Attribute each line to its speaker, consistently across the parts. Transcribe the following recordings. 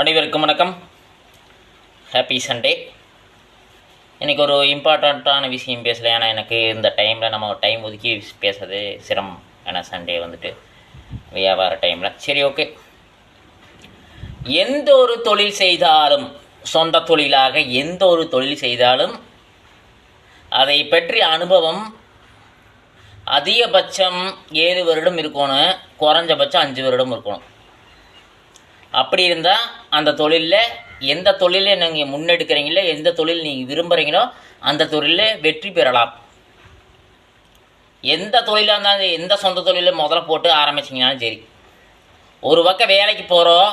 Speaker 1: அனைவருக்கும் வணக்கம். Happy Sunday இன்றைக்கி ஒரு இம்பார்ட்டண்ட்டான விஷயம் பேசலை. ஏன்னா எனக்கு இந்த டைமில் நம்ம டைம் ஒதுக்கி பேசுறது சிரமம் ஏன்னா சண்டே வந்துட்டு வியாபார டைமில் சரி ஓகே எந்த ஒரு தொழில் செய்தாலும் சொந்த தொழிலாக எந்த ஒரு தொழில் செய்தாலும் அதை பற்றிய அனுபவம் அதிகபட்சம் ஏழு வருடம் இருக்கணும் குறைஞ்சபட்சம் அஞ்சு வருடம் இருக்கணும். அப்படி இருந்தால் அந்த தொழிலில் எந்த தொழிலை நீங்கள் முன்னெடுக்கிறீங்களோ எந்த தொழில் நீங்கள் விரும்புகிறீங்களோ அந்த தொழிலில் வெற்றி பெறலாம். எந்த தொழிலாக இருந்தாலும் எந்த சொந்த தொழிலில் முதல்ல போட்டு ஆரம்பிச்சிங்கனாலும் சரி. ஒரு பக்கம் வேலைக்கு போகிறோம்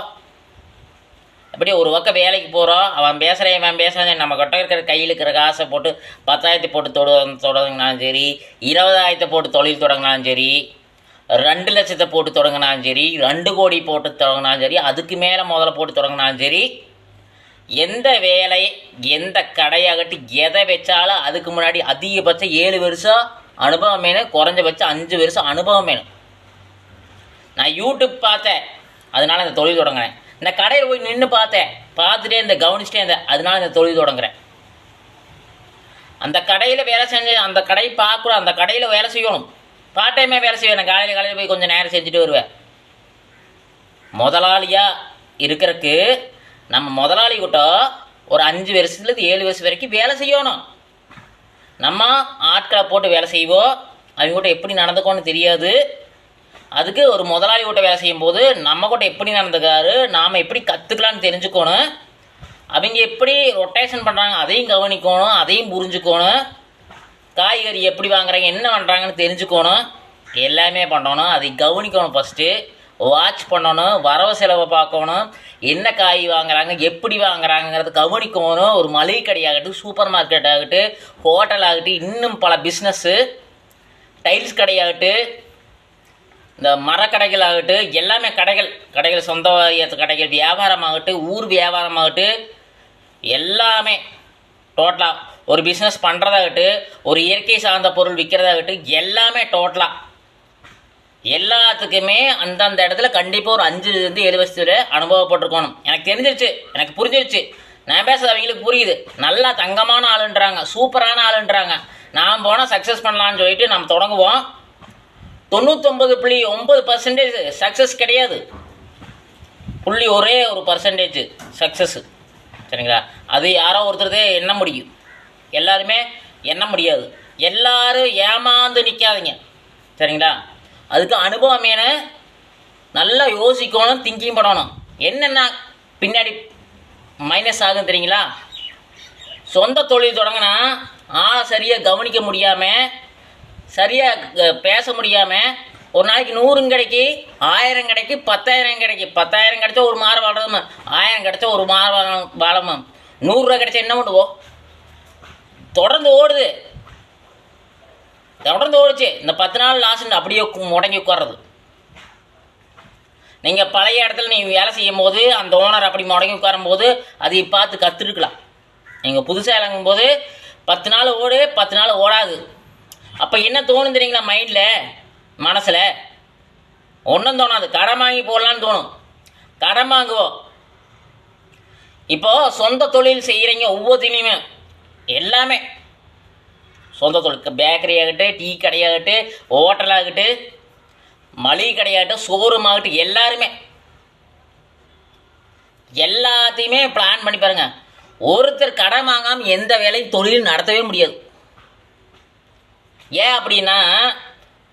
Speaker 1: அப்படி ஒரு பக்கம் வேலைக்கு போகிறோம் அவன் பேசுகிறேன் இவன் பேசுகிறேன் நம்ம கிட்ட இருக்கிற கையில் இருக்கிற காசை போட்டு பத்தாயிரத்தை போட்டு தொடு தொடங்கினாலும் சரி இருபதாயிரத்தை போட்டு தொழில் தொடங்கினாலும் சரி ரெண்டு லட்சத்தை போட்டு தொடங்கினாலும் சரி ரெண்டு கோடி போட்டு தொடங்கினாலும் சரி அதுக்கு மேலே முதல்ல போட்டு தொடங்கினாலும் சரி எந்த வேலை எந்த கடையாகட்டி எதை வச்சாலும் அதுக்கு முன்னாடி அதிகபட்சம் ஏழு வருஷம் அனுபவம் வேணும் குறைஞ்சபட்சம் அஞ்சு வருஷம் அனுபவம் வேணும். நான் யூடியூப் பார்த்தேன் அதனால இந்த தொழில் தொடங்குறேன். இந்த கடையில் போய் நின்று பார்த்தேன் பார்த்துட்டே இந்த கவனிச்சிட்டே இருந்தேன் அதனால இந்த தொழில் தொடங்குறேன். அந்த கடையில் வேலை செஞ்சு அந்த கடையை பார்க்குறோம் அந்த கடையில் வேலை செய்யணும். பார்ட் டைமாக வேலை செய்வேன். நான் காலையில் காலையில் போய் கொஞ்சம் நேரம் செஞ்சுட்டு வருவேன். முதலாளியாக இருக்கிறக்கு நம்ம முதலாளி கிட்ட ஒரு அஞ்சு வருஷத்துலேருந்து ஏழு வருஷம் வரைக்கும் வேலை செய்யணும். நம்ம ஆட்களை போட்டு வேலை செய்வோம். அவங்க கூட எப்படி நடந்துக்கோன்னு தெரியாது. அதுக்கு ஒரு முதலாளி கிட்ட வேலை செய்யும்போது நம்ம கூட எப்படி நடந்துக்காரு நாம் எப்படி கற்றுக்கலான்னு தெரிஞ்சுக்கணும். அவங்க எப்படி ரொட்டேஷன் பண்ணுறாங்க அதையும் கவனிக்கணும் அதையும் புரிஞ்சுக்கணும். காய்கறி எப்படி வாங்குறாங்க என்ன பண்ணுறாங்கன்னு தெரிஞ்சுக்கணும். எல்லாமே பண்ணணும். அதை கவனிக்கணும் ஃபஸ்ட்டு வாட்ச் பண்ணணும். வரவு செலவை பார்க்கணும். என்ன காய் வாங்குறாங்க எப்படி வாங்குறாங்கிறத கவனிக்கணும். ஒரு மளிகை கடையாகட்டும் சூப்பர் மார்க்கெட் ஆகட்டும் ஹோட்டல் ஆகட்டும் இன்னும் பல பிஸ்னஸ்ஸு டைல்ஸ் கடையாகட்டும் இந்த மரக்கடைகள் ஆகட்டும் எல்லாமே கடைகள். கடைகள் சொந்த கடைகள் வியாபாரமாகட்டும் ஊர் வியாபாரமாகட்டும் எல்லாமே. டோட்டலாக ஒரு பிஸ்னஸ் பண்ணுறதாகட்டு ஒரு இயற்கை சார்ந்த பொருள் விற்கிறதாகட்டும் எல்லாமே டோட்டலாக எல்லாத்துக்குமே அந்தந்த இடத்துல கண்டிப்பாக ஒரு அஞ்சுலேருந்து ஏழு வருஷத்துல அனுபவப்பட்டிருக்கணும். எனக்கு தெரிஞ்சிருச்சு எனக்கு புரிஞ்சிருச்சு. நான் பேசுறது அவங்களுக்கு புரியுது. நல்லா தங்கமான ஆளுன்றாங்க சூப்பரான ஆளுன்றாங்க. நான் போனால் சக்ஸஸ் பண்ணலான்னு சொல்லிட்டு நம்ம தொடங்குவோம். தொண்ணூத்தொம்பது புள்ளி ஒம்பது பர்சன்டேஜ் சக்ஸஸ் கிடையாது. புள்ளி ஒரே ஒரு பர்சன்டேஜ் சக்ஸஸ் சரிங்களா? அது யாரோ ஒருத்தருதே என்ன முடியும். எல்லாருமே எண்ண முடியாது. எல்லாரும் ஏமாந்து நிற்காதீங்க சரிங்களா? அதுக்கு அனுபவம் ஏன நல்லா யோசிக்கணும் திங்கிங் பண்ணணும். என்னென்ன பின்னாடி மைனஸ் ஆகும் தெரியுங்களா? சொந்த தொழில் தொடங்கினா ஆளை சரியாக கவனிக்க முடியாமல் சரியாக பேச முடியாமல் ஒரு நாளைக்கு நூறும் கிடைக்கி ஆயிரம் கிடைக்கி பத்தாயிரம் கிடைக்கி. பத்தாயிரம் கிடைச்சா ஒரு மாறு வாழணும்? ஆயிரம் கிடைச்சா ஒரு மாறு வாழ- நூறுரூவா கிடைச்சா என்ன பண்ணுவோம்? தொடர்ந்து ஓடுது. தொடர்ந்து ஓடுச்சு. இந்த பத்து நாள் லாஸ்ட் அப்படியே முடங்கி உட்கார்றது. நீங்கள் பழைய இடத்துல நீங்கள் வேலை செய்யும் போது அந்த ஓனர் அப்படி முடங்கி உட்காரும் போது அதை பார்த்து கற்றுருக்கலாம் நீங்கள் புதுசாக இறங்கும் போது பத்து நாள் ஓடு பத்து நாள் ஓடாது. அப்போ என்ன தோணும் தெரியுங்களா மைண்டில் மனசில்? ஒன்றும் தோணாது. கடன் வாங்கி போடலான்னு தோணும். கடன் வாங்குவோம். இப்போது சொந்த தொழில் செய்கிறீங்க ஒவ்வொருத்தையுமே எல்லாமே. சொந்த தொழில் பேக்கரி டீ கடையாகட்டும் ஹோட்டல் மளிகை கடையாகட்டும் ஷோரூம் ஆகட்டும் எல்லாருமே. எல்லாத்தையுமே பிளான் பண்ணி பாருங்க. ஒருத்தர் கடன் வாங்காமல் எந்த வேலையும் தொழில் நடத்தவே முடியாது. ஏன் அப்படின்னா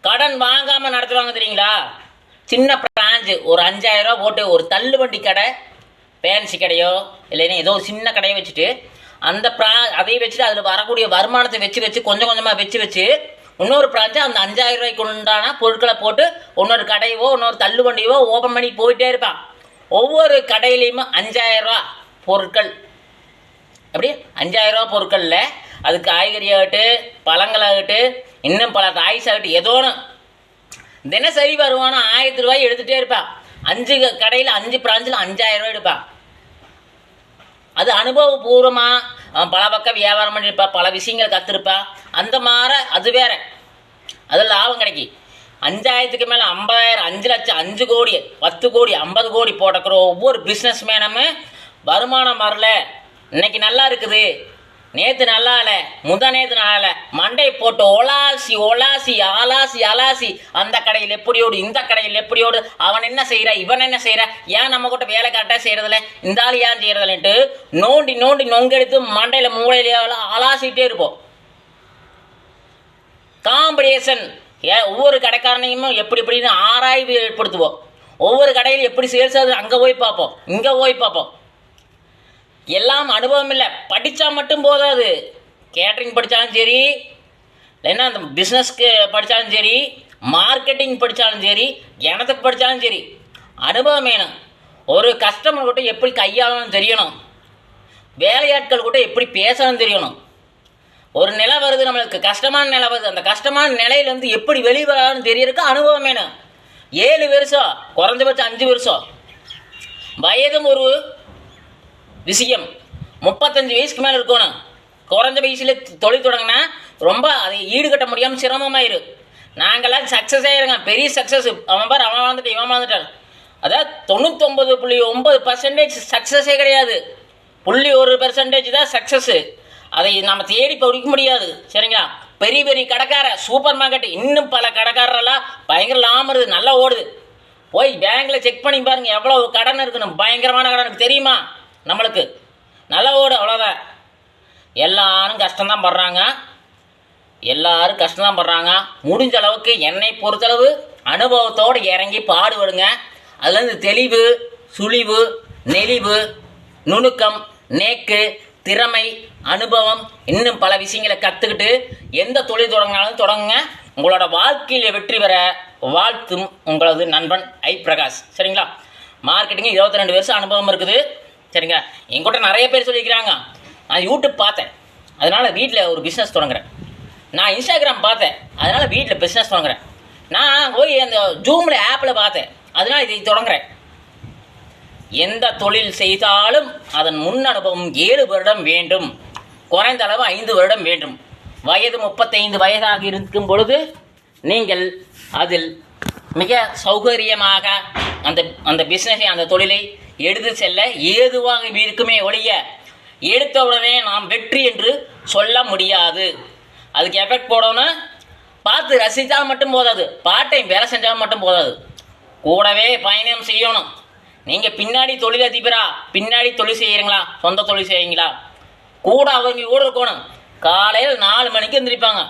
Speaker 1: கடன் வாங்காமல் நடத்துவாங்க தெரியுங்களா? சின்ன பிராஞ்சு ஒரு அஞ்சாயிரம் ரூபா போட்டு ஒரு தள்ளுவண்டி கடை ஃபேன்சி கடையோ இல்லைன்னா ஏதோ ஒரு சின்ன கடையை வச்சுட்டு அந்த ப்ரா அதை வச்சுட்டு அதில் வரக்கூடிய வருமானத்தை வச்சு வச்சு கொஞ்சம் கொஞ்சமாக வச்சு வச்சு இன்னொரு பிராஞ்சு அந்த அஞ்சாயிரம் ரூபாய்க்கு உண்டான பொருட்களை போட்டு இன்னொரு கடையவோ இன்னொரு தள்ளுவண்டியவோ ஓப்பன் பண்ணி போயிட்டே இருப்பான். ஒவ்வொரு கடையிலையுமே அஞ்சாயிரம் ரூபா பொருட்கள். எப்படி? அஞ்சாயிரம் ரூபா பொருட்களில் அது காய்கறி ஆகட்டும் பழங்களாகட்டும் இன்னும் பல டாய்ஸ் ஆகட்டும் ஏதோ ஒன்று தினசரி வருமானம் ஆயிரத்தி ரூபாய் எடுத்துகிட்டே இருப்பான். அஞ்சு கடையில் அஞ்சு பிராஞ்சில் அஞ்சாயிரம் ரூபாய் எடுப்பான். அது அனுபவபூர்வமாக பல பக்கம் வியாபாரம் பண்ணியிருப்பா பல விஷயங்கள் கற்றுருப்பா அந்த மாதிரி அது வேற. அது லாபம் கிடைக்கி. அஞ்சாயிரத்துக்கு மேலே ஐம்பதாயிரம் அஞ்சு லட்சம் அஞ்சு கோடி பத்து கோடி ஐம்பது கோடி போட்டுக்கிற ஒவ்வொரு பிஸ்னஸ் மேனமும் வருமானம் வரல. இன்னைக்கு நல்லா இருக்குது. நேற்று நல்லா இல்லை முந்தா நேற்று நல்லா இல்லை மண்டை போட்டு ஒலாசி ஒலாசி ஆலாசி அலாசி அந்த கடையில் எப்படி ஓடு இந்த கடையில் எப்படி ஓடு அவன் என்ன செய்கிற இவன் என்ன செய்கிற ஏன் நம்ம கிட்ட வேலை கரெக்டாக செய்கிறதில்ல இந்த ஆள் ஏன் செய்கிறதில்லன்ட்டு நோண்டி நோண்டி நொங்கெடுத்து மண்டையில் மூளையில அலாசிட்டே இருப்போம். காம்படிஷன் ஏ ஒவ்வொரு கடைக்காரனையும் எப்படி எப்படின்னு ஆராய்வு ஏற்படுத்துவோம். ஒவ்வொரு கடையில் எப்படி சேல்ஸ் ஆகுது அங்கே போய் பார்ப்போம் இங்கே போய் பார்ப்போம். எல்லாம் அனுபவம் இல்லை. படித்தா மட்டும் போதாது. கேட்ரிங் படித்தாலும் சரி இல்லைன்னா அந்த பிஸ்னஸ்க்கு படித்தாலும் சரி மார்க்கெட்டிங் படித்தாலும் சரி எனத்துக்கு படித்தாலும் சரி அனுபவம் வேணும். ஒரு கஸ்டமர் கூட எப்படி கையாளணும் தெரியணும். வேலையாட்கள் கூட எப்படி பேசணும் தெரியணும். ஒரு நிலை வருது நம்மளுக்கு கஷ்டமான நிலை வருது. அந்த கஷ்டமான நிலையிலேருந்து எப்படி வெளிவரன்னு தெரியறதுக்கு அனுபவம் வேணும். ஏழு வருஷம் குறைஞ்சபட்சம் அஞ்சு வருஷம். வயதும் ஒரு விஷயம். முப்பத்தஞ்சு வயசுக்கு மேலே இருக்கணும். குறைஞ்ச வயசில் தொழில் தொடங்கினா ரொம்ப அதை ஈடுகட்ட முடியாமல் சிரமமாயிரு. நாங்களாம் சக்ஸஸ் ஆயிருங்க பெரிய சக்ஸஸ் அவன் பார் அவன் வாழ்ந்துட்டு இவன் வாழ்ந்துட்டான். அதாவது தொண்ணூத்தொம்பது புள்ளி ஒம்பது பர்சன்டேஜ் சக்ஸஸே கிடையாது. புள்ளி ஒரு பெர்சன்டேஜ் தான் சக்ஸஸ்ஸு அதை நம்ம தேடி படிக்க முடியாது. சரிங்களா? பெரிய பெரிய கடைக்கார சூப்பர் மார்க்கெட் இன்னும் பல கடைக்காரரெல்லாம் பயங்கர லாமருது நல்லா ஓடுது. போய் பேங்க்கில் செக் பண்ணி பாருங்கள் எவ்வளோ கடன் இருக்குன்னு பயங்கரமான கடன். தெரியுமா? நம்மளுக்கு. நல்ல ஓடு அவ்வளோதான் எல்லாரும் கஷ்டம்தான் படுறாங்க. எல்லாரும் கஷ்டம்தான் படுறாங்க. முடிஞ்ச அளவுக்கு என்னை பொறுத்தளவு அனுபவத்தோடு இறங்கி பாடுபடுங்க. அதுலேருந்து தெளிவு சுழிவு நெளிவு நுணுக்கம் நேக்கு திறமை அனுபவம் இன்னும் பல விஷயங்களை கற்றுக்கிட்டு எந்த தொழில் தொடங்கினாலும் தொடங்குங்க. உங்களோட வாழ்க்கையில் வெற்றி பெற வாழ்த்தும் உங்களது நண்பன் ஐ பிரகாஷ். சரிங்களா? மார்க்கெட்டிங் இருபத்தி ரெண்டு வருஷம் அனுபவம் இருக்குது. சரிங்களா? என்கிட்ட நிறைய பேர் சொல்லியிருக்கிறாங்க. நான் யூடியூப் பார்த்தேன். அதனால் வீட்டில் ஒரு பிஸ்னஸ் தொடங்குறேன். நான் இன்ஸ்டாகிராம் பார்த்தேன். அதனால் வீட்டில் பிஸ்னஸ் தொடங்குறேன். நான் போய் அந்த ஜூமில் ஆப்பில் பார்த்தேன். அதனால் இதை தொடங்குறேன். எந்த தொழில் செய்தாலும் அதன் முன் அனுபவம் ஏழு வருடம் வேண்டும். குறைந்த அளவு ஐந்து வருடம் வேண்டும். வயது முப்பத்தைந்து வயதாக இருக்கும் பொழுது நீங்கள் அதில் மிக சௌகரியமாக அந்த அந்த பிஸ்னஸை அந்த தொழிலை எடுத்து செல்ல ஏதுவாக இருக்குமே ஒழிய எடுத்த உடனே நாம் வெற்றி என்று சொல்ல முடியாது. அதுக்கு எஃபெக்ட் போடணும் பார்த்து ரசித்தால் மட்டும் போதாது. பாட்டை டைம் வேலை செஞ்சால் மட்டும் போதாது. கூடவே பயணம் செய்யணும். நீங்கள் பின்னாடி தொழிலதிபரா பின்னாடி தொழில் செய்கிறீங்களா சொந்த தொழில் செய்கிறீங்களா கூட அவங்க கூட இருக்கணும். காலையில் நாலு மணிக்கு எந்திரிப்பாங்க.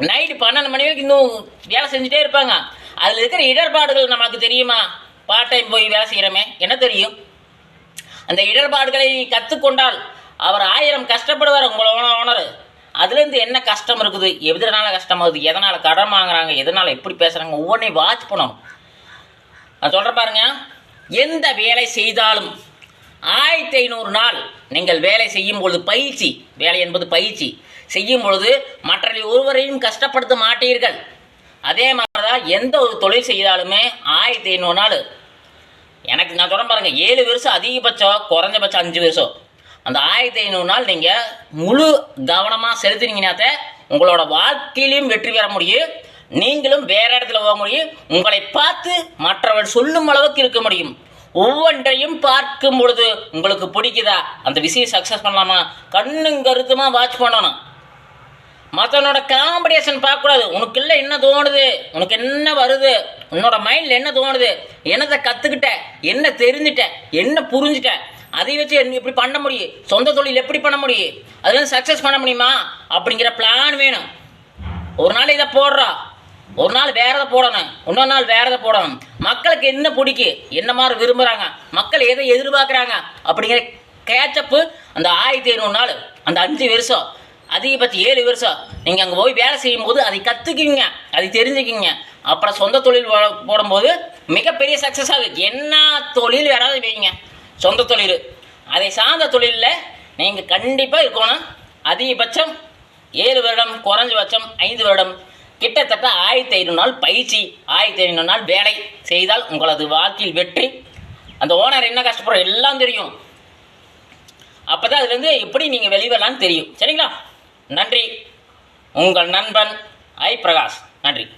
Speaker 1: நைட்டு பன்னெண்டு மணி வரைக்கும் இன்னும் வேலை செஞ்சுட்டே இருப்பாங்க. அதில் இருக்கிற இடர்பாடுகள் நமக்கு தெரியுமா? பார்ட் டைம் போய் வேலை செய்கிறோமே என்ன தெரியும்? அந்த இடர்பாடுகளை கற்றுக்கொண்டால் அவர் ஆயிரம் கஷ்டப்படுவார் உங்களோட ஓனர் அதுலேருந்து என்ன கஷ்டம் இருக்குது? எதனால கஷ்டம் ஆகுது? எதனால் கடன் வாங்குறாங்க? எதனால் எப்படி பேசுகிறாங்க ஒவ்வொன்றையும் வாட்ச் பண்ணணும். நான் சொல்கிறேன் பாருங்க. எந்த வேலை செய்தாலும் ஆயிரத்தி ஐநூறு நாள் நீங்கள் வேலை செய்யும் பொழுது பயிற்சி. வேலை என்பது பயிற்சி. செய்யும் பொழுது மற்ற ஒருவரையும் கஷ்டப்படுத்த மாட்டீர்கள். அதே மாதிரி எந்த ஒரு தொழில் செய்தாலுமே ஆயிரத்தி ஐநூறு நாள். எனக்கு நான் சொல்ல பாருங்க ஏழு வருஷம் அதிகபட்சம் குறைஞ்சபட்சம் அஞ்சு வருஷம். அந்த ஆயிரத்தி ஐநூறு நாள் நீங்கள் முழு கவனமாக செலுத்தினீங்கன்னாத்த உங்களோட வாழ்க்கையிலையும் வெற்றி பெற முடியும். நீங்களும் வேற இடத்துல போக முடியும். உங்களை பார்த்து மற்றவர்கள் சொல்லும் அளவுக்கு இருக்க முடியும். ஒவ்வொன்றையும் பார்க்கும் பொழுது உங்களுக்கு பிடிக்குதா? அந்த விஷயம் சக்ஸஸ் பண்ணலாமா? கண்ணும் கருத்துமா வாட்ச் பண்ணணும். மற்றவனோட காம்படிஷன் பார்க்கக்கூடாது. உனக்கு இல்லை என்ன தோணுது? உனக்கு என்ன வருது? உன்னோட மைண்டில் என்ன தோணுது? என்னத்தை கற்றுக்கிட்ட என்ன தெரிஞ்சுட்ட? என்ன புரிஞ்சுட்ட? அதை வச்சு என்ன எப்படி பண்ண முடியும்? சொந்த தொழில் எப்படி பண்ண முடியும்? அது வந்து சக்ஸஸ் பண்ண முடியுமா? அப்படிங்கிற பிளான் வேணும். ஒரு நாள் இதை போடுறா. ஒரு நாள் வேற எதை போடணும். இன்னொரு நாள் வேற எதை போடணும். மக்களுக்கு என்ன பிடிக்கும்? என்ன மாதிரி விரும்புகிறாங்க மக்கள் எதை எதிர்பார்க்குறாங்க? அப்படிங்கிற கேச்சப்பு அந்த ஆயிரத்தி ஐநூறு நாள் அந்த அஞ்சு வருஷம். அதிகபட்சம் ஏழு வருஷம். நீங்கள் அங்கே போய் வேலை செய்யும் போது அதை கற்றுக்குவீங்க அதை தெரிஞ்சுக்கிங்க. அப்புறம் சொந்த தொழில் போடும்போது மிகப்பெரிய சக்ஸஸ் ஆகுது. என்ன தொழில் யாராவது வைங்க சொந்த தொழில். அதை சார்ந்த தொழிலில் நீங்கள் கண்டிப்பாக இருக்கணும். அதிகபட்சம் ஏழு வருடம் குறைஞ்சபட்சம் ஐந்து வருடம். கிட்டத்தட்ட ஆயிரத்தி ஐநூறு நாள் பயிற்சி ஆயிரத்தி ஐநூறு நாள் வேலை செய்தால் உங்களது வாழ்க்கையில் வெற்றி. அந்த ஓனர் என்ன கஷ்டப்படுற எல்லாம் தெரியும். அப்போ தான் அதுலேருந்து எப்படி நீங்கள் வெளிவரலான்னு தெரியும். சரிங்களா? நன்றி. உங்கள் நண்பன் ஐ பிரகாஷ். நன்றி.